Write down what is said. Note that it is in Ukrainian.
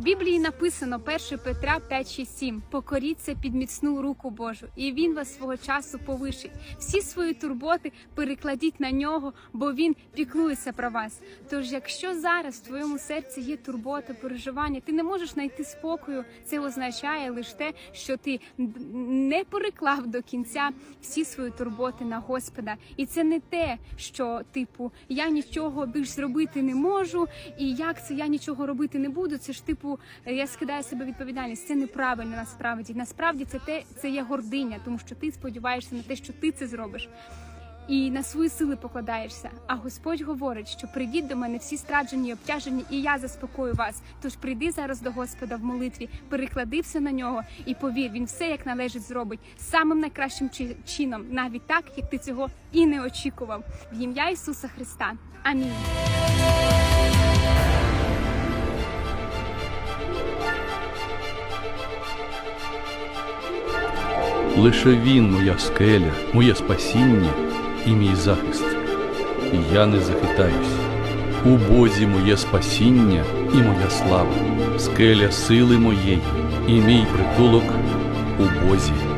Біблії написано 1 Петра 5,6,7 Покоріться під міцну руку Божу, і він вас свого часу повишить. Всі свої турботи перекладіть на нього, бо він піклується про вас. Тож, якщо зараз в твоєму серці є турбота, переживання, ти не можеш знайти спокою. Це означає лише те, що ти не переклав до кінця всі свої турботи на Господа, і це не те, що типу я нічого більш зробити не можу, і як це я нічого робити не буду. Це ж типу я скидаю себе відповідальність. Це неправильно насправді. Насправді це те, це є гординя, тому що ти сподіваєшся на те, що ти це зробиш. І на свої сили покладаєшся. А Господь говорить, що прийдіть до мене всі страджені і обтяжені, і я заспокою вас. Тож прийди зараз до Господа в молитві, переклади все на нього і повір, він все як належить зробить самим найкращим чином, навіть так, як ти цього і не очікував. В ім'я Ісуса Христа. Амінь. Лише він моя скеля, моє спасіння і мій захист. І я не захитаюсь. У Бозі моє спасіння і моя слава, скеля сили моєї, і мій притулок у Бозі.